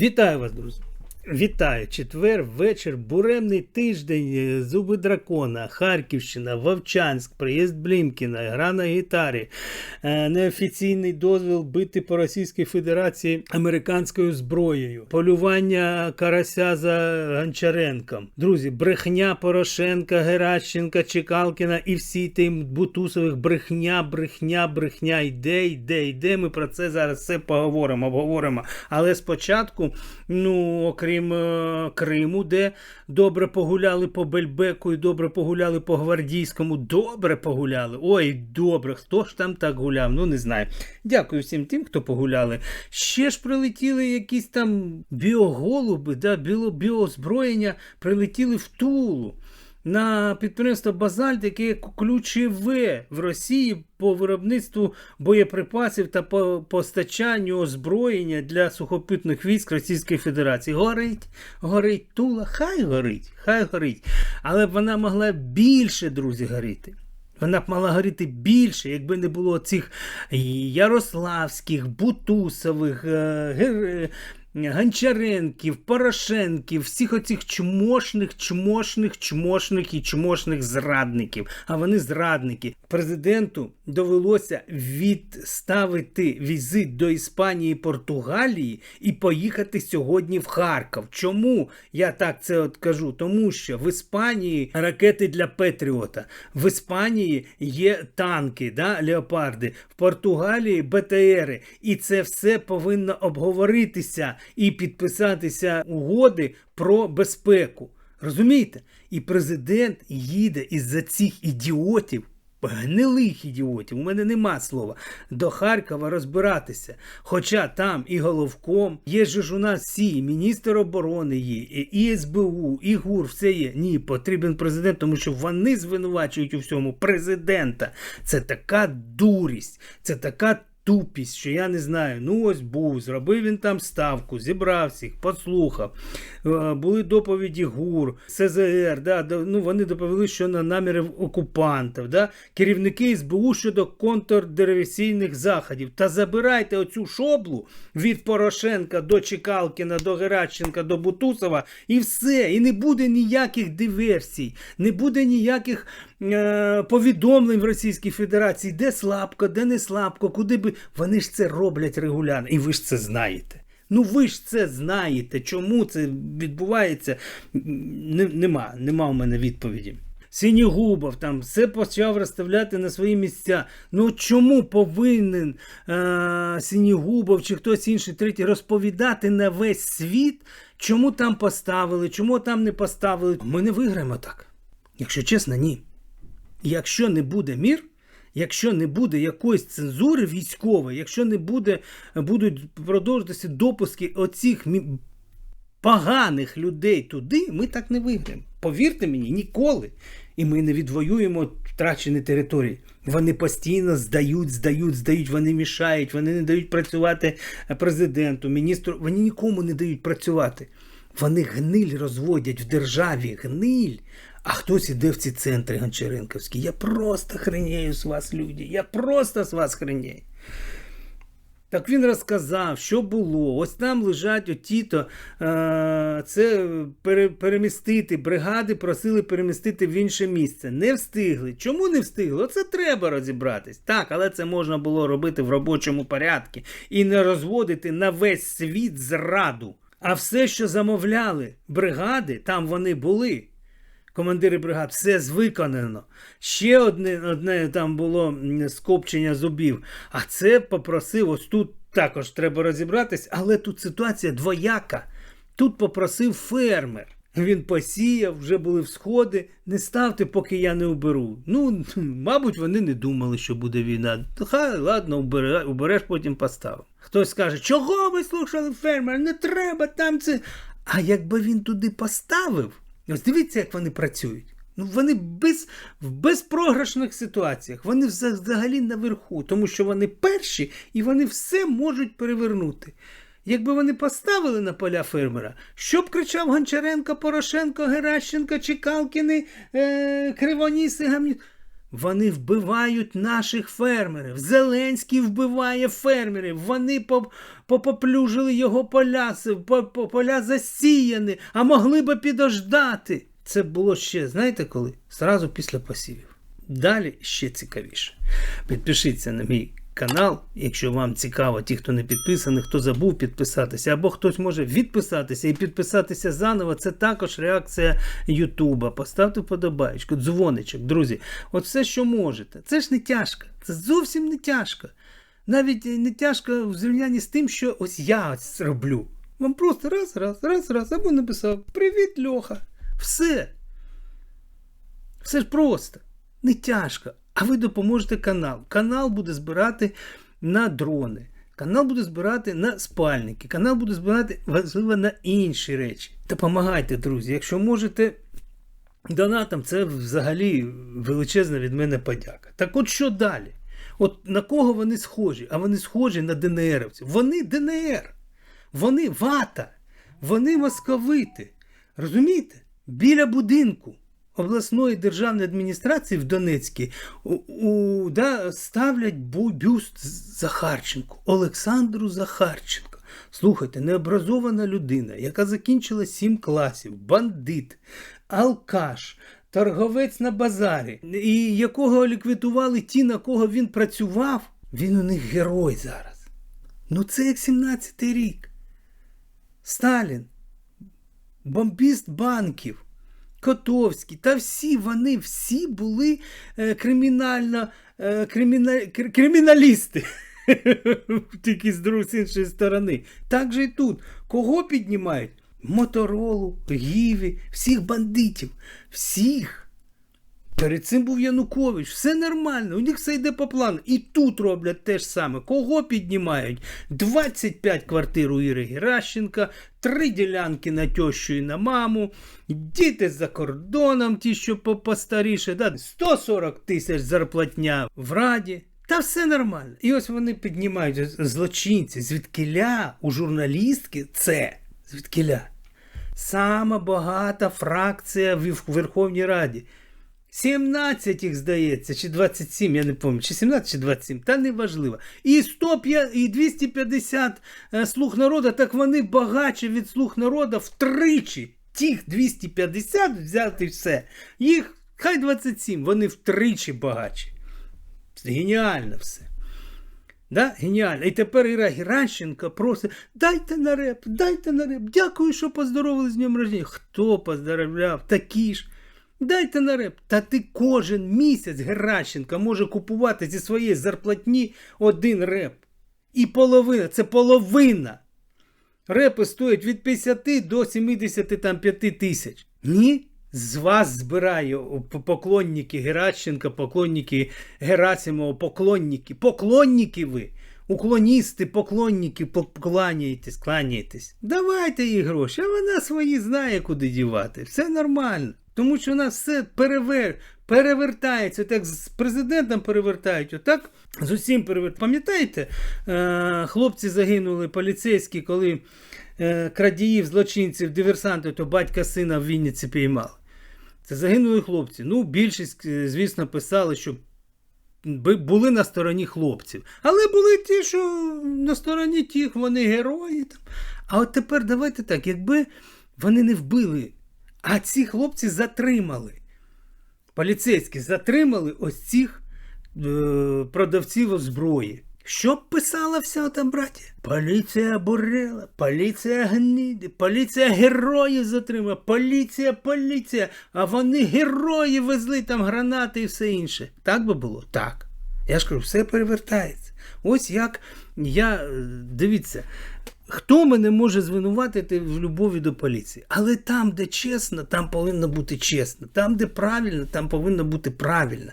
Вітаю вас, друзі! Вітаю! Четвер, вечір, буремний тиждень, е, зуби дракона, Харківщина, Вовчанськ, приїзд Блімкіна, гра на гітарі, е, неофіційний дозвіл бити по Російській Федерації американською зброєю, полювання карася за Гончаренком. Друзі, брехня Порошенка, Геращенка, Чекалкіна і всі тим Бутусових брехня, брехня, брехня. Йде, йде, йде. Ми про це зараз все поговоримо, обговоримо. Але спочатку, ну, окрім е, Криму, де добре погуляли по Бельбеку і добре погуляли по Гвардійському, добре погуляли. Ой, добре, хто ж там так гуляв? Ну не знаю. Дякую всім тим, хто погуляли. Ще ж прилетіли якісь там біоголуби, да, біло, біозброєння прилетіли в Тулу. На підприємство Базальт, яке ключове в Росії по виробництву боєприпасів та по постачанню озброєння для сухопутних військ Російської Федерації. Горить, горить Тула, хай горить, хай горить. Але б вона могла більше, друзі, горіти. Вона б мала горіти більше, якби не було цих Ярославських, Бутусових, е. Гончаренків, Порошенків, всіх оцих чмошних, чмошних, чмошних і чмошних зрадників. А вони зрадники. Президенту довелося відставити візит до Іспанії і Португалії і поїхати сьогодні в Харків. Чому я так це от кажу? Тому що в Іспанії ракети для Петріота, в Іспанії є танки, да, леопарди, в Португалії БТРи. І це все повинно обговоритися і підписатися угоди про безпеку. Розумієте? І президент їде із-за цих ідіотів. Гнилих ідіотів, у мене нема слова, до Харкова розбиратися. Хоча там і головком, є ж у нас всі, міністр оборони є, і СБУ, і ГУР, все є. Ні, потрібен президент, тому що вони звинувачують у всьому президента. Це така дурість, це така тупість, що я не знаю. Ну ось був, зробив він там ставку, зібрав всіх, послухав. Е, Були доповіді ГУР, СЗР. Да, ну Вони доповіли, що на наміри окупантів. Да, Керівники СБУ щодо контрдеревесійних заходів. Та забирайте оцю шоблу від Порошенка до Чекалкіна, до Геращенка, до Бутусова, і все. І не буде ніяких диверсій, не буде ніяких повідомлень в Російській Федерації, де слабко, де не слабко, куди би. Вони ж це роблять регулярно, і ви ж це знаєте. Ну ви ж це знаєте. Чому це відбувається? Нема, нема у мене відповіді. Синігубов там все почав розставляти на свої місця. Ну чому повинен е- Синігубов чи хтось інший третій розповідати на весь світ, чому там поставили, чому там не поставили? Ми не виграємо так. Якщо чесно, ні. Якщо не буде мір, якщо не буде якоїсь цензури військової, якщо не буде, будуть продовжуватися допуски оцих поганих людей туди, ми так не виграємо. Повірте мені, ніколи. І ми не відвоюємо втрачені території. Вони постійно здають, здають, здають, вони мішають, вони не дають працювати президенту, міністру. Вони нікому не дають працювати. Вони гниль розводять в державі, гниль. А хтось іде в ці центри Гончаренковські. Я просто хренею з вас, люди. Я просто з вас хренею. Так він розказав, що було. Ось там лежать оті-то е, це перемістити. Бригади просили перемістити в інше місце. Не встигли. Чому не встигли? Оце треба розібратись. Так, але це можна було робити в робочому порядку і не розводити на весь світ зраду. А все, що замовляли бригади, там вони були командири бригад, все звиконано. Ще одне одне там було скопчення зубів. А це попросив, ось тут також треба розібратись, але тут ситуація двояка. Тут попросив фермер. Він посіяв, вже були всходи. Не ставте, поки я не уберу. Ну, мабуть, вони не думали, що буде війна. Хай, ладно, убере, убереш, потім постав. Хтось скаже, чого ви слухали фермера? Не треба там це. А якби він туди поставив, Ось дивіться, як вони працюють. Ну, Вони без, в безпрограшних ситуаціях, вони взагалі наверху, тому що вони перші і вони все можуть перевернути. Якби вони поставили на поля фермера, що б кричав Гончаренко, Порошенко, Геращенко, Чекалкіни, е, Кривоніси, Гамні. Вони вбивають наших фермерів. Зеленський вбиває фермерів. Вони попоплюжили його поля, поля засіяні, а могли би підождати. Це було ще, знаєте коли? Зразу після посівів. Далі ще цікавіше. Підпишіться на мій канал, якщо вам цікаво, ті, хто не підписаний, хто забув підписатися, або хтось може відписатися і підписатися заново. Це також реакція Ютуба. Поставте вподобаєчку, дзвоничок, друзі. От все, що можете. Це ж не тяжко. Це зовсім не тяжко. Навіть не тяжко в зрівнянні з тим, що ось я ось роблю. Вам просто раз, раз, раз, раз, або написав Привіт, Льоха. Все. Все ж просто, не тяжко. А ви допоможете канал. Канал буде збирати на дрони. Канал буде збирати на спальники. Канал буде збирати, важливо, на інші речі. Допомагайте, друзі. Якщо можете донатом, це взагалі величезна від мене подяка. Так от що далі? От на кого вони схожі? А вони схожі на ДНРівців. Вони ДНР. Вони вата. Вони московити. Розумієте? Біля будинку обласної державної адміністрації в Донецькій у, у, да, ставлять бюст Захарченку, Олександру Захарченко. Слухайте, необразована людина, яка закінчила сім класів, бандит, алкаш, торговець на базарі, і якого ліквідували ті, на кого він працював, він у них герой зараз. Ну це як 17-й рік. Сталін, бомбіст банків, Котовський, та всі вони всі були е, кримінально, е, криміна, кр- криміналісти. Тільки з друг з іншої сторони. Так же і тут. Кого піднімають? Моторолу, Гіві, всіх бандитів. Всіх. Перед цим був Янукович, все нормально, у них все йде по плану. І тут роблять те ж саме. Кого піднімають? 25 квартир у Іри Геращенка, три ділянки на тещу і на маму, діти за кордоном, ті, що постаріше, да? 140 тисяч зарплатня в Раді. Та все нормально. І ось вони піднімають злочинці, звідкиля у журналістки це. Звідкиля. Сама багата фракція в Верховній Раді. 17 їх здається, чи 27, я не пам'ятаю, чи 17, чи 27, та не важливо. І 105, і 250 е, слуг народу, так вони багатші від слуг народу втричі. Тих 250 взяти все. Їх хай 27, вони втричі багатші. Це геніально все. Да? Геніально. І тепер Іра Геращенко просить, дайте на реп, дайте на реп. Дякую, що поздоровили з днем рождення. Хто поздоровляв? Такі ж. Дайте на реп. Та ти кожен місяць Геращенко може купувати зі своєї зарплатні один реп. І половина, це половина. Репи стоять від 50 до 75 тисяч. Ні? З вас збираю поклонники Геращенка, поклонники Герасимова, поклонники. Поклонники ви. Уклоністи, поклонники, покланяєтесь, кланяєтесь. Давайте їй гроші, а вона свої знає, куди дівати. Все нормально. Тому що у нас все перевер... перевертається. Так з президентом перевертають, отак з усім перевертають. Пам'ятаєте, е- хлопці загинули поліцейські, коли е- крадіїв, злочинців, диверсантів, то батька сина в Вінниці піймали. Це загинули хлопці. Ну, більшість, е, звісно, писали, що були на стороні хлопців. Але були ті, що на стороні тих, вони герої. А от тепер давайте так, якби вони не вбили, а ці хлопці затримали. Поліцейські затримали ось цих е, продавців зброї. Що писала вся ота братія? Поліція бурела, поліція гниди, поліція героїв затримала, поліція, поліція. А вони герої везли там гранати і все інше. Так би було? Так. Я ж кажу, все перевертається. Ось як я е, дивіться, хто мене може звинуватити в любові до поліції? Але там, де чесно, там повинно бути чесно. Там, де правильно, там повинно бути правильно.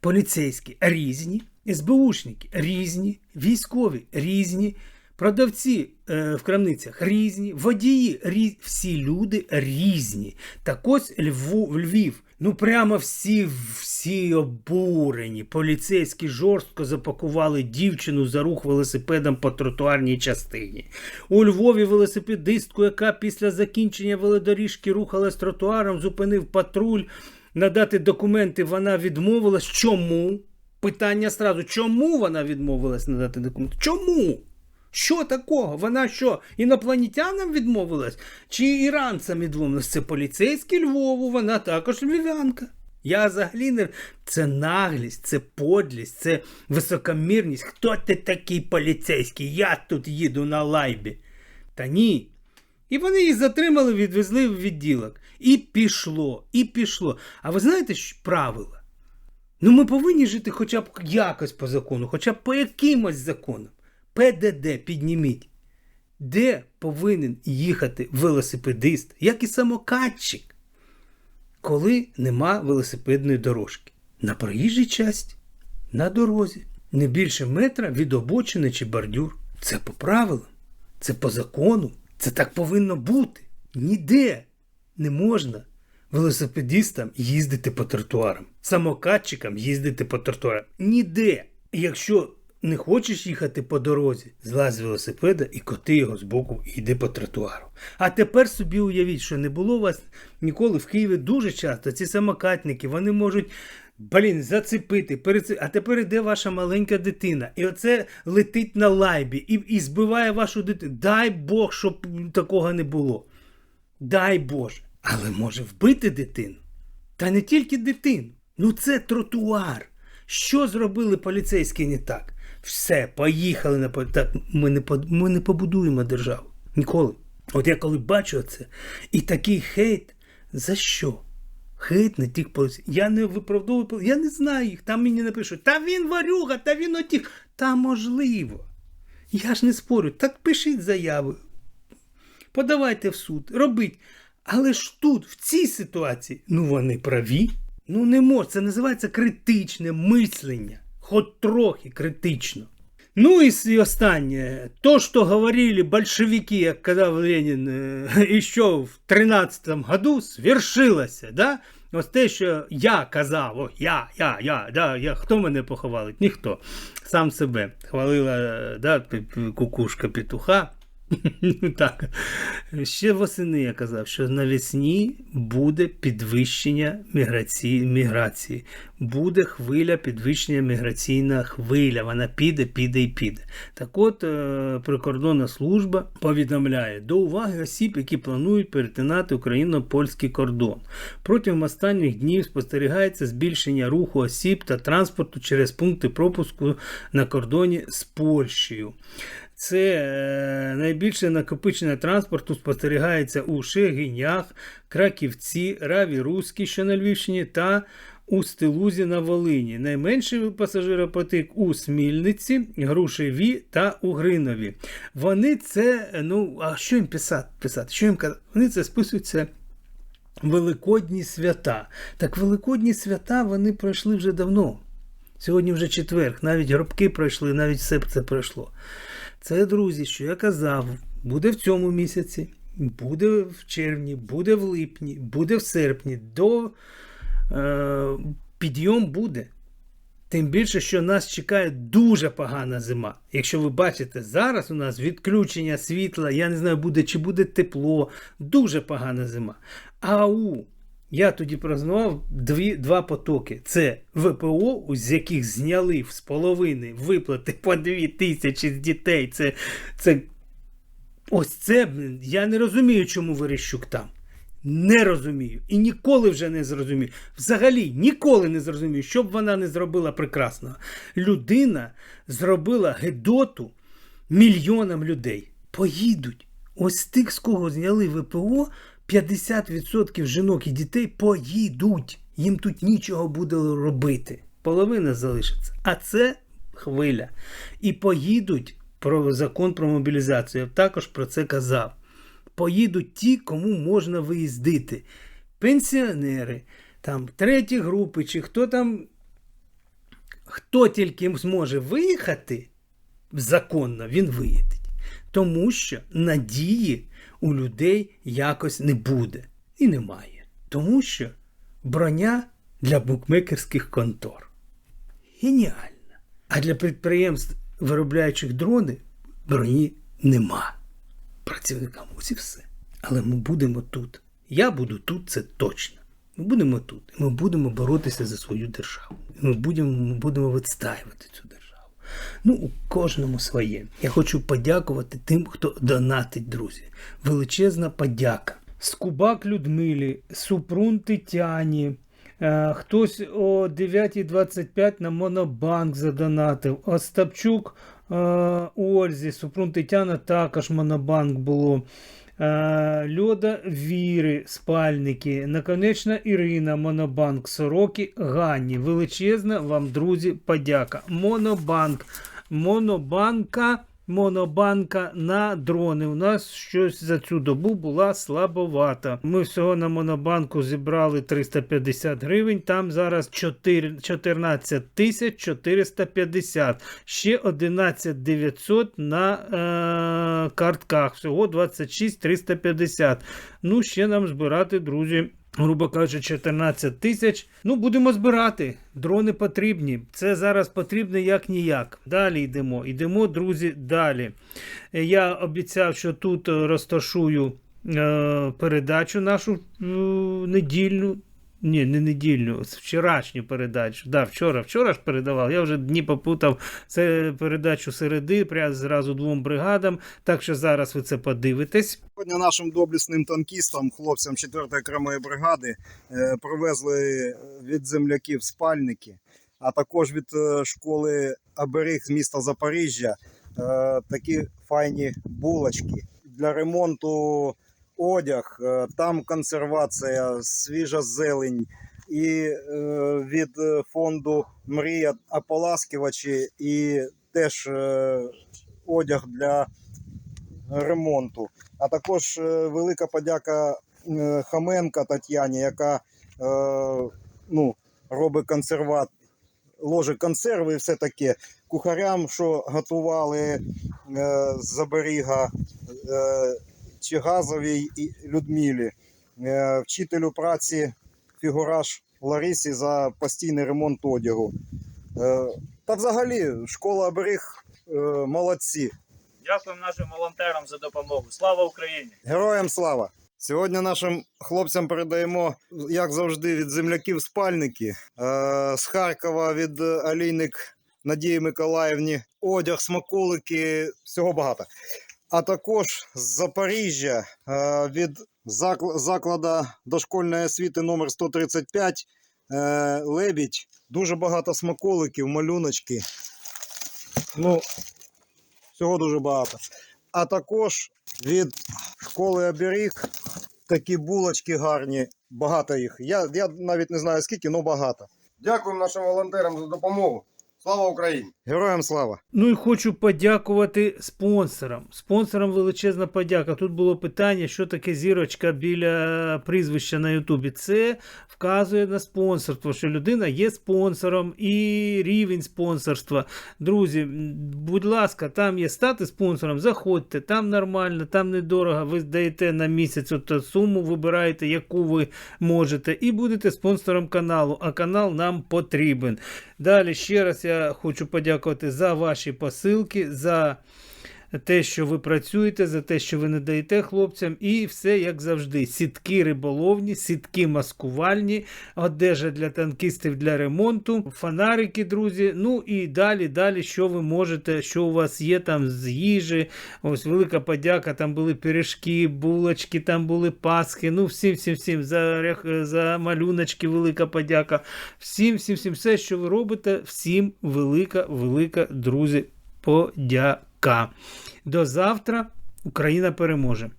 Поліцейські різні, СБУшники різні, військові різні. Продавці е, в крамницях різні, водії різні, всі люди різні. Так ось Льву, Львів. Ну прямо всі, всі обурені. Поліцейські жорстко запакували дівчину за рух велосипедом по тротуарній частині. У Львові велосипедистку, яка після закінчення велодоріжки рухалась тротуаром, зупинив патруль. надати документи, вона відмовилась. Чому? Питання сразу, чому вона відмовилась надати документи? Чому? Що такого? Вона що, інопланетянам відмовилась? Чи іранцям відмовилась? Це поліцейський Львову, вона також львів'янка. Я взагалі не. Це наглість, це подлість, це високомірність. Хто ти такий поліцейський? Я тут їду на лайбі. Та ні. І вони її затримали, відвезли в відділок. І пішло, і пішло. А ви знаєте що правила? Ну ми повинні жити хоча б якось по закону, хоча б по якимось законам. ПДД підніміть. Де повинен їхати велосипедист, як і самокатчик, коли нема велосипедної дорожки? На проїжджій часті, на дорозі, не більше метра від обочини чи бордюр. Це по правилам, це по закону, це так повинно бути. Ніде не можна велосипедистам їздити по тротуарам, самокатчикам їздити по тротуарам. Ніде. Якщо не хочеш їхати по дорозі, злазь з велосипеда і коти його з боку і йди по тротуару. А тепер собі уявіть, що не було вас ніколи в Києві дуже часто. Ці самокатники вони можуть. Блін, зацепити, переці... а тепер іде ваша маленька дитина, і оце летить на лайбі і, і збиває вашу дитину. Дай Бог, щоб такого не було. Дай Боже. Але може вбити дитину. Та не тільки дитину. Ну це тротуар. Що зробили поліцейські не так? Все, поїхали на так. Ми не ми не побудуємо державу. Ніколи. От я коли бачу це, і такий хейт, за що? Хейт на тих поліцей. Я не виправдовую, я не знаю їх. Там мені напишуть, та він варюга, та він отік. Та можливо. Я ж не спорю. Так пишіть заяви, подавайте в суд, робіть. Але ж тут, в цій ситуації, ну вони праві. Ну не може, це називається критичне мислення. Хоч трохи критично. Ну і, останнє. То, що говорили большевики, як казав Ленін, е, ще в 13-му году, свершилося. Да? Ось те, що я казав, о, я, я, я, да, я, хто мене похвалить? Ніхто. Сам себе. Хвалила да, кукушка петуха. так. Ще восени я казав, що навесні буде підвищення міграції, міграції. Буде хвиля, підвищення міграційна хвиля. Вона піде, піде і піде. Так от, е, прикордонна служба повідомляє до уваги осіб, які планують перетинати україно-польський кордон. Протягом останніх днів спостерігається збільшення руху осіб та транспорту через пункти пропуску на кордоні з Польщею. Це е, найбільше накопичення транспорту спостерігається у Шегинях, Краківці, Раві Руській, що на Львівщині, та у Стилузі на Волині. Найменший пасажиропотік у Смільниці, Грушеві та Угринові. Вони це, ну, а що їм писати? писати? Що їм казати? Вони це списуються. Великодні свята. Так Великодні свята вони пройшли вже давно. Сьогодні вже четверг, навіть гробки пройшли, навіть все це пройшло. Це, друзі, що я казав, буде в цьому місяці, буде в червні, буде в липні, буде в серпні. До е, підйом буде. Тим більше, що нас чекає дуже погана зима. Якщо ви бачите, зараз у нас відключення світла, я не знаю, буде чи буде тепло, дуже погана зима. Ау! Я тоді прознавав дві, два потоки. Це ВПО, з яких зняли з половини виплати по дві тисячі з дітей. Це, це ось це я не розумію, чому Верещук там. Не розумію. І ніколи вже не зрозумію. Взагалі ніколи не зрозумію, що б вона не зробила прекрасного. Людина зробила гедоту мільйонам людей. Поїдуть. Ось тих, з кого зняли ВПО, 50% жінок і дітей поїдуть. Їм тут нічого буде робити. Половина залишиться. А це хвиля. І поїдуть про закон про мобілізацію. Я також про це казав. Поїдуть ті, кому можна виїздити. Пенсіонери, там треті групи, чи хто там, хто тільки зможе виїхати законно, він виїде. Тому що надії у людей якось не буде і немає. Тому що броня для букмекерських контор. Геніальна. А для підприємств, виробляючих дрони, броні нема. Працівникам ось і все. Але ми будемо тут. Я буду тут, це точно. Ми будемо тут, ми будемо боротися за свою державу. Ми будемо, ми будемо відстаювати цю державу. Ну, у кожному своє. Я хочу подякувати тим, хто донатить, друзі. Величезна подяка. Скубак Людмилі, Супрун Тетяні. е, Хтось о 9.25 на Монобанк задонатив. Остапчук е, Ользі, Супрун Тетяна також Монобанк було. Е, Льода Віри, спальники, наконечна Ірина, Монобанк, Сороки, Ганні. Величезна вам, друзі, подяка. Монобанк. Монобанка. Монобанка на дрони. У нас щось за цю добу була слабовата. Ми всього на монобанку зібрали 350 гривень. Там зараз 4, 14 тисяч 450. Ще 11 900 на е, картках. Всього 26 350. Ну, ще нам збирати, друзі. Грубо кажучи, 14 тисяч. Ну, будемо збирати. Дрони потрібні. Це зараз потрібно як ніяк. Далі йдемо. Йдемо, друзі, далі. Е, Я обіцяв, що тут е, розташую е, передачу нашу е, недільну. Ні, не недільну, вчорашню передачу. Да, вчора, вчора ж передавав. Я вже дні попутав це передачу середи, прямо зразу двом бригадам. Так що зараз ви це подивитесь. Сьогодні нашим доблісним танкістам, хлопцям 4-ї окремої бригади, е, привезли від земляків спальники, а також від е, школи Аберіг з міста Запоріжжя е, такі файні булочки для ремонту одяг, е, там консервація, свіжа зелень. І е, від е, фонду Мрія ополаскувачі і теж одяг для ремонту. А також велика подяка Хаменка Тетяні, яка ну, робить консерват, ложить консерви і все таке. Кухарям, що готували е, з Заберіга е, Чигазовій і Людмилі, е, вчителю праці фігураж Ларисі за постійний ремонт одягу. Е, та взагалі, школа оберіг е, молодці. Дякуємо нашим волонтерам за допомогу. Слава Україні! Героям слава! Сьогодні нашим хлопцям передаємо, як завжди, від земляків спальники. З Харкова від Алійник Надії Миколаївні, одяг, смаколики, всього багато. А також з Запоріжжя е, від закл- закладу дошкольної освіти номер 135 е, Лебідь. Дуже багато смаколиків, малюночки. Ну, всього дуже багато. А також від школи оберіг такі булочки гарні, багато їх. Я, я навіть не знаю скільки, але багато. Дякуємо нашим волонтерам за допомогу. Слава Україні! Героям слава! Ну і хочу подякувати спонсорам. Спонсорам величезна подяка. Тут було питання, що таке зірочка біля прізвища на Ютубі. Це вказує на спонсорство, що людина є спонсором і рівень спонсорства. Друзі, будь ласка, там є стати спонсором, заходьте, там нормально, там недорого. Ви даєте на місяць от суму, вибираєте, яку ви можете, і будете спонсором каналу. А канал нам потрібен. Далі ще раз я хочу подякувати за ваші посилки, за те, що ви працюєте, за те, що ви не даєте хлопцям, і все як завжди: сітки риболовні, сітки маскувальні, одежа для танкістів для ремонту, фонарики, друзі. Ну і далі, далі, що ви можете, що у вас є там з їжі. Ось велика подяка. Там були пиріжки, булочки, там були пасхи. Ну, всім, всім, всім за, за малюночки, велика подяка. Всім, всім, всім, все, що ви робите, всім велика, велика, друзі, подяка. До завтра Україна переможе.